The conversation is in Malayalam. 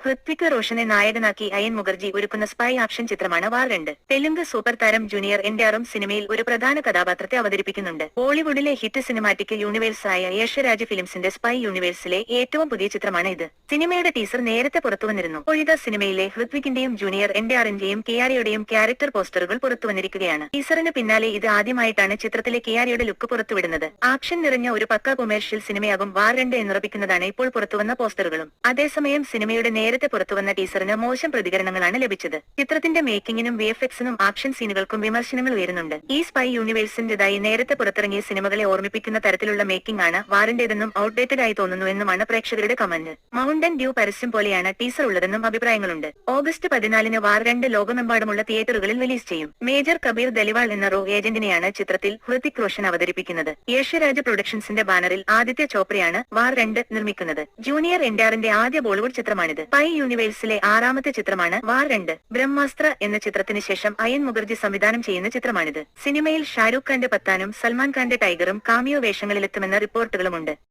ഹൃത്വിക് റോഷനെ നായകനാക്കി അയൻ മുഖർജി ഒരുക്കുന്ന സ്പൈ ആക്ഷൻ ചിത്രമാണ് വാർ രണ്ട് തെലുങ്ക് സൂപ്പർ താരം ജൂനിയർ എൻആറും സിനിമയിൽ ഒരു പ്രധാന കഥാപാത്രത്തെ അവതരിപ്പിക്കുന്നുണ്ട്. ബോളിവുഡിലെ ഹിറ്റ് സിനിമാറ്റിക് യൂണിവേഴ്സായ യേശ്വരാജ് ഫിലിംസിന്റെ സ്പൈ യൂണിവേഴ്സിലെ ഏറ്റവും പുതിയ ചിത്രമാണ് ഇത് സിനിമയുടെ ടീസർ നേരത്തെ പുറത്തുവന്നിരുന്നു ഒഴിത സിനിമയിലെ ഹൃത്വിക്കിന്റെയും ജൂനിയർ എൻ ഡി ആറിന്റെയും കെയാരിയുടെയും ക്യാരക്ടർ പോസ്റ്ററുകൾ പുറത്തുവന്നിരിക്കുകയാണ് ടീസറിന് പിന്നാലെ ഇത് ആദ്യമായിട്ടാണ് ചിത്രത്തിലെ കെയാരിയുടെ ലുക്ക് പുറത്തുവിടുന്നത് ആക്ഷൻ നിറഞ്ഞ ഒരു പക്ക കൊമേഴ്ഷ്യൽ സിനിമയാകും വാർ രണ്ട് എന്നുറപ്പിക്കുന്നതാണ് ഇപ്പോൾ പുറത്തുവന്ന പോസ്റ്ററുകളും. അതേസമയം സിനിമയുടെ നേരത്തെ പുറത്തുവന്ന ടീസറിന് മോശം പ്രതികരണങ്ങളാണ് ലഭിച്ചത്. ചിത്രത്തിന്റെ മേക്കിങ്ങിനും വി എഫ് എക്സിനും ആക്ഷൻ സീനുകൾക്കും വിമർശനങ്ങൾ ഉയരുന്നുണ്ട്. ഈ സ്പൈ യൂണിവേഴ്സിന്റേതായി നേരത്തെ പുറത്തിറങ്ങിയ സിനിമകളെ ഓർമ്മിപ്പിക്കുന്ന തരത്തിലുള്ള മേക്കിംഗ് ആണ് വാറിന്റേതെന്നും ഔട്ട്ഡേറ്റഡ് ആയി തോന്നുന്നു എന്നുമാണ് പ്രേക്ഷകരുടെ കമന്റ്. മൗണ്ടൻ ഡ്യൂ പരസ്യം പോലെയാണ് ടീസർ ഉള്ളതെന്നും അഭിപ്രായങ്ങളുണ്ട്. ഓഗസ്റ്റ് പതിനാലിന് വാർ രണ്ട് ലോകമെമ്പാടുമുള്ള തിയേറ്ററുകളിൽ റിലീസ് ചെയ്യും. മേജർ കബീർ ദലിവാൾ എന്ന റോ ഏജന്റിനെയാണ് ചിത്രത്തിൽ ഹൃതിക് റോഷൻ അവതരിപ്പിക്കുന്നത്. യേശരാജ് പ്രൊഡക്ഷൻസിന്റെ ബാനറിൽ ആദിത്യ ചോപ്രയാണ് വാർ രണ്ട് നിർമ്മിക്കുന്നത്. ജൂനിയർ എൻആറിന്റെ ആദ്യ ബോളിവുഡ് ചിത്രമാണിത്. പൈ യൂണിവേഴ്സിലെ ആറാമത്തെ ചിത്രമാണ് വാർ രണ്ട്. ബ്രഹ്മാസ്ത്ര എന്ന ചിത്രത്തിന് ശേഷം അയൻ മുഖർജി സംവിധാനം ചെയ്യുന്ന ചിത്രമാണിത്. സിനിമയിൽ ഷാരൂഖ് ഖാന്റെ പത്താനും സൽമാൻ ഖാന്റെ ടൈഗറും കാമിയോ വേഷങ്ങളിലെത്തുമെന്ന റിപ്പോർട്ടുകളുമുണ്ട്.